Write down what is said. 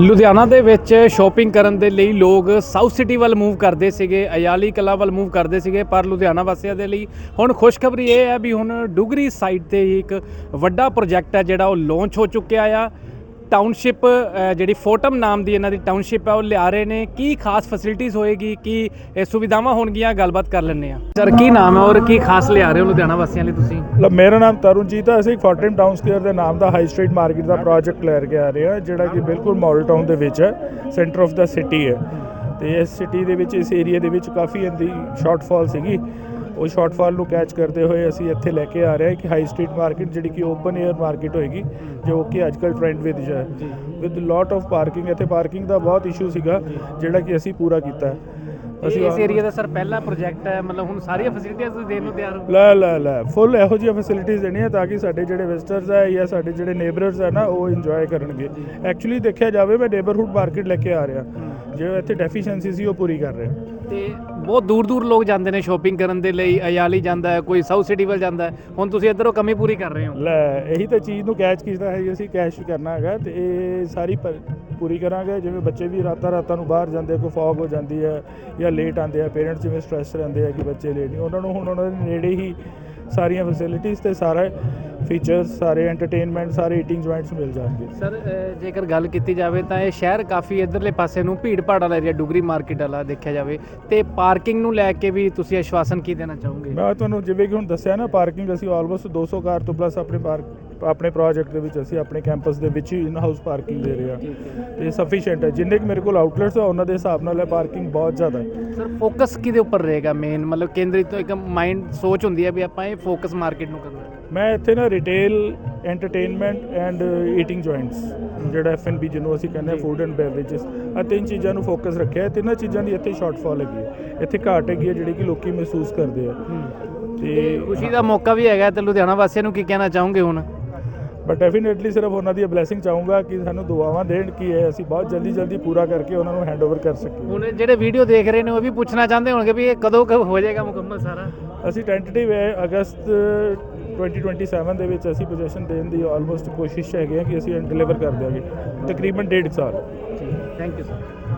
ਲੁਧਿਆਣਾ ਦੇ ਵਿੱਚ ਸ਼ਾਪਿੰਗ ਕਰਨ ਦੇ ਲਈ ਲੋਕ ਸਾਊਥ ਸਿਟੀ ਵੱਲ ਮੂਵ ਕਰਦੇ ਸੀਗੇ, ਅਯਾਲੀ ਕਲਾ ਵੱਲ ਮੂਵ ਕਰਦੇ ਸੀਗੇ, ਪਰ ਲੁਧਿਆਣਾ ਵਾਸੀਆਂ ਦੇ ਲਈ ਹੁਣ ਖੁਸ਼ਖਬਰੀ ਇਹ ਹੈ ਵੀ ਹੁਣ ਡੁਗਰੀ ਸਾਈਡ ਤੇ ਹੀ ਇੱਕ ਵੱਡਾ ਪ੍ਰੋਜੈਕਟ ਹੈ ਜਿਹੜਾ ਉਹ ਲਾਂਚ ਹੋ ਚੁੱਕਿਆ ਆ। ਟਾਊਨਸ਼ਿਪ ਜਿਹੜੀ ਫੋਟਮ ਨਾਮ ਦੀ ਇਹਨਾਂ ਦੀ ਟਾਊਨਸ਼ਿਪ ਹੈ ਉਹ ਲਿਆ ਰਹੇ ਨੇ। ਕੀ ਖਾਸ ਫੈਸਿਲਿਟੀਜ਼ ਹੋਏਗੀ? ਕੀ ਇਹ ਸੁਵਿਧਾਵਾਂ ਹੋਣਗੀਆਂ? ਗੱਲਬਾਤ ਕਰ ਲੈਂਦੇ ਆ ਸਰ ਕੀ ਨਾਮ ਹੈ ਔਰ ਕੀ ਖਾਸ ਲਿਆ ਰਹੇ ਹੋ ਲੁਧਿਆਣਾ ਵਾਸੀਆਂ ਲਈ ਤੁਸੀਂ? ਮੇਰਾ ਨਾਮ ਤਰੁਣਜੀਤ ਹੈ ਅਸੀਂ ਫੋਰਟਿਨ ਟਾਊਨ ਸਕੁਅਰ ਦੇ ਨਾਮ ਦਾ ਹਾਈ ਸਟਰੀਟ ਮਾਰਕੀਟ ਦਾ ਪ੍ਰੋਜੈਕਟ ਲੈ ਕੇ ਆ ਰਹੇ ਹਾਂ, ਜਿਹੜਾ ਕਿ ਬਿਲਕੁਲ ਮਾਡਲ ਟਾਊਨ ਦੇ ਵਿੱਚ ਹੈ ਸੈਂਟਰ ਆਫ ਦਾ ਸਿਟੀ ਹੈ। ਤੇ ਇਸ ਸਿਟੀ ਦੇ ਵਿੱਚ, ਇਸ ਏਰੀਆ ਦੇ ਵਿੱਚ ਕਾਫੀ ਇਹਦੀ ਸ਼ਾਰਟਫਾਲ ਸੀਗੀ। ਉਹ ਸ਼ਾਰਟਫਾਲ ਨੂੰ ਕੈਚ ਕਰਦੇ ਹੋਏ ਅਸੀਂ ਇੱਥੇ ਲੈ ਕੇ ਆ ਰਹੇ ਹਾਂ ਕਿ ਹਾਈ ਸਟਰੀਟ ਮਾਰਕੀਟ ਜਿਹੜੀ ਕਿ ਓਪਨ 에ਅਰ ਮਾਰਕੀਟ ਹੋਏਗੀ ਜੋ ਕਿ ਅੱਜਕੱਲ ਟ੍ਰੈਂਡ ਵਿੱਚ ਹੈ। ਵਿਦ ਲੋਟ ਆਫ ਪਾਰਕਿੰਗ ਇੱਥੇ ਪਾਰਕਿੰਗ ਦਾ ਬਹੁਤ ਇਸ਼ੂ ਸੀਗਾ ਜਿਹੜਾ ਕਿ ਅਸੀਂ ਪੂਰਾ ਕੀਤਾ। ਅਸੀਂ ਇਸ ਏਰੀਆ ਦਾ ਸਰ ਪਹਿਲਾ ਪ੍ਰੋਜੈਕਟ ਹੈ ਮਤਲਬ ਹੁਣ ਸਾਰੀਆਂ ਫੈਸਿਲਿਟੀਆਂ ਤੁਸੀਂ ਦੇਣ ਨੂੰ ਤਿਆਰ ਹੋ? ਲੈ ਲੈ ਲੈ ਫੁੱਲ ਇਹੋ ਜਿਹੀਆਂ ਫੈਸਿਲਿਟੀਜ਼ ਦੇਣੀਆਂ ਤਾਂ ਕਿ ਸਾਡੇ ਜਿਹੜੇ ਵਿਜ਼ਟਰਸ ਹੈ ਜਾਂ ਸਾਡੇ ਜਿਹੜੇ ਨੇਬਰਸ ਹੈ ਨਾ ਉਹ ਇੰਜੋਏ ਕਰਨਗੇ। ਐਕਚੁਅਲੀ ਦੇਖਿਆ ਜਾਵੇ ਮੈਂ ਨੇਬਰਹੁੱਡ ਮਾਰਕੀਟ ਲੈ ਕੇ ਆ ਰਿਹਾ। ਜੋ ਇੱਥੇ ਡੈਫੀਸ਼ੀਐਂਸੀ ਸੀ ਉਹ ਪੂਰੀ ਕਰ ਰਿਹਾ। ਤੇ ਬਹੁਤ ਦੂਰ ਦੂਰ ਲੋਕ ਜਾਂਦੇ ਨੇ ਸ਼ਾਪਿੰਗ ਕਰਨ ਦੇ ਲਈ, ਅਯਾਲੀ ਜਾਂਦਾ ਹੈ, ਕੋਈ ਸਾਊਥ ਸਿਟੀ ਵੱਲ ਜਾਂਦਾ ਹੈ। ਹੁਣ ਤੁਸੀਂ ਇੱਧਰੋਂ ਕਮੀ ਪੂਰੀ ਕਰ ਰਹੇ ਹੋ। ਲੈ, ਇਹੀ ਤਾਂ ਚੀਜ਼ ਨੂੰ ਕੈਚ ਕੀਤਾ ਹੈ ਜੀ, ਅਸੀਂ ਕੈਸ਼ ਕਰਨਾ ਹੈਗਾ ਤੇ ਇਹ ਸਾਰੀ ਪ- ਪੂਰੀ ਕਰਾਂਗੇ। ਜਿਵੇਂ ਬੱਚੇ ਵੀ ਰਾਤਾਂ ਰਾਤਾਂ ਨੂੰ ਬਾਹਰ ਜਾਂਦੇ ਕੋਈ ਫੌਗ ਹੋ ਜਾਂਦੀ ਹੈ ਜਾਂ ਲੇਟ ਆਉਂਦੇ ਆ ਪੇਰੈਂਟਸ ਜਿਵੇਂ ਸਟ੍ਰੈਸ ਰਹਿੰਦੇ ਆ ਕਿ ਬੱਚੇ ਲੇਟ ਨਹੀਂ, ਉਹਨਾਂ ਨੂੰ ਹੁਣ ਉਹਨਾਂ ਦੇ ਨੇੜੇ ਹੀ ਸਾਰੀਆਂ ਫੈਸਿਲਿਟੀਜ਼ ਤੇ ਸਾਰਾ ਫੀਚਰਸ ਸਾਰੇ ਐਂਟਰਟੇਨਮੈਂਟ ਸਾਰੇ ਈਟਿੰਗ ਜੁਆਇੰਟਸ ਮਿਲ ਜਾਣਗੇ। ਸਰ ਜੇਕਰ ਗੱਲ ਕੀਤੀ ਜਾਵੇ ਤਾਂ ਇਹ ਸ਼ਹਿਰ ਕਾਫੀ ਇਧਰਲੇ ਪਾਸੇ ਨੂੰ ਭੀੜ ਭਾੜ ਵਾਲਾ ਏਰੀਆ ਡੁਗਰੀ ਮਾਰਕੀਟ ਵਾਲਾ ਦੇਖਿਆ ਜਾਵੇ ਤੇ ਪਾਰਕਿੰਗ ਨੂੰ ਲੈ ਕੇ ਵੀ ਤੁਸੀਂ ਆਸ਼ਵਾਸਨ ਕੀ ਦੇਣਾ ਚਾਹੋਗੇ? ਮੈਂ ਤੁਹਾਨੂੰ ਜਿਵੇਂ ਕਿ ਹੁਣ ਦੱਸਿਆ ਨਾ ਪਾਰਕਿੰਗ ਅਸੀਂ ਆਲਮੋਸਟ 200 ਕਾਰ ਤੋਂ ਪਲੱਸ ਆਪਣੇ ਪਾਰਕ ਆਪਣੇ ਪ੍ਰੋਜੈਕਟ ਦੇ ਵਿੱਚ ਅਸੀਂ ਆਪਣੇ ਕੈਂਪਸ ਦੇ ਵਿੱਚ ਹੀ ਇਨ ਹਾਊਸ ਪਾਰਕਿੰਗ ਦੇ ਰਹੇ ਹਾਂ। ਤੇ ਸਫੀਸ਼ੀਐਂਟ ਹੈ। ਜਿੰਨੇ ਕਿ ਮੇਰੇ ਕੋਲ ਆਊਟਲੈਟਸ ਆ ਉਹਨਾਂ ਦੇ ਹਿਸਾਬ ਨਾਲ ਇਹ ਪਾਰਕਿੰਗ ਬਹੁਤ ਜ਼ਿਆਦਾ ਹੈ। ਸਰ ਫੋਕਸ ਕਿਹਦੇ ਉੱਪਰ ਰਹੇਗਾ ਮੇਨ ਮਤਲਬ ਕੇਂਦਰਿਤ ਇੱਕ ਮਾਈਂਡ ਸੋਚ ਹੁੰਦੀ ਹੈ ਵੀ ਆਪਾਂ ਇਹ ਫੋਕਸ ਮਾਰਕੀਟ ਨੂੰ ਕਰਨਾ ਮੈਂ ਇੱਥੇ ਨਾ retail entertainment and eating joints ਜਿਹੜਾ ਐਫ&ਬੀ ਜਿਹਨੂੰ ਅਸੀਂ ਕਹਿੰਦੇ ਹਾਂ ਫੂਡ ਐਂਡ ਬੇਵਰੇजेस ਆ ਤਿੰਨ ਚੀਜ਼ਾਂ ਨੂੰ ਫੋਕਸ ਰੱਖਿਆ। ਹੈ ਤਿੰਨਾਂ ਚੀਜ਼ਾਂ ਦੀ ਇੱਥੇ ਸ਼ਾਰਟਫਾਲ ਹੈਗੀ ਹੈ। ਇੱਥੇ ਘਾਟ ਹੈਗੀ ਹੈ ਜਿਹੜੀ ਕਿ ਲੋਕੀ ਮਹਿਸੂਸ ਕਰਦੇ ਆ। ਤੇ ਖੁਸ਼ੀ ਦਾ ਮੌਕਾ ਵੀ ਹੈਗਾ ਤੇ ਲੁਧਿਆਣਾ ਵਾਸੀਆਂ ਨੂੰ ਕੀ ਕਹਿਣਾ ਚਾਹੋਗੇ ਹੁਣ? ਬਟ ਡੈਫੀਨਿਟਲੀ ਸਿਰਫ ਉਹਨਾਂ ਦੀ ਬਲੇਸਿੰਗ ਚਾਹੂੰਗਾ ਕਿ ਸਾਨੂੰ ਦੁਆਵਾਂ ਦੇਣ ਕਿ ਇਹ ਅਸੀਂ ਬਹੁਤ ਜਲਦੀ ਜਲਦੀ ਪੂਰਾ ਕਰਕੇ ਉਹਨਾਂ ਨੂੰ ਹੈਂਡਓਵਰ ਕਰ ਸਕੀਏ। ਹੁਣ ਜਿਹੜੇ ਵੀਡੀਓ ਦੇਖ ਰਹੇ ਨੇ ਉਹ ਵੀ ਪੁੱਛਣਾ ਚਾਹੁੰਦੇ ਹੋਣਗੇ ਵੀ ਇਹ ਕਦੋਂ ਹੋ ਜਾਏਗਾ ਮੁਕੰਮਲ ਸਾਰਾ? ਅਸੀਂ ਟੈਂਟੇਟਿਵ ਹੈ ਅਗਸਤ 2027 ਦੇ ਵਿੱਚ ਅਸੀਂ ਪੋਜੀਸ਼ਨ ਦੇਣ ਦੀ ਆਲਮੋਸਟ ਕੋਸ਼ਿਸ਼ ਹੈਗੇ ਆ ਕਿ ਅਸੀਂ ਡਿਲੀਵਰ ਕਰ ਦਿਆਂਗੇ। ਤਕਰੀਬਨ ਡੇਢ ਸਾਲ। Thank you sir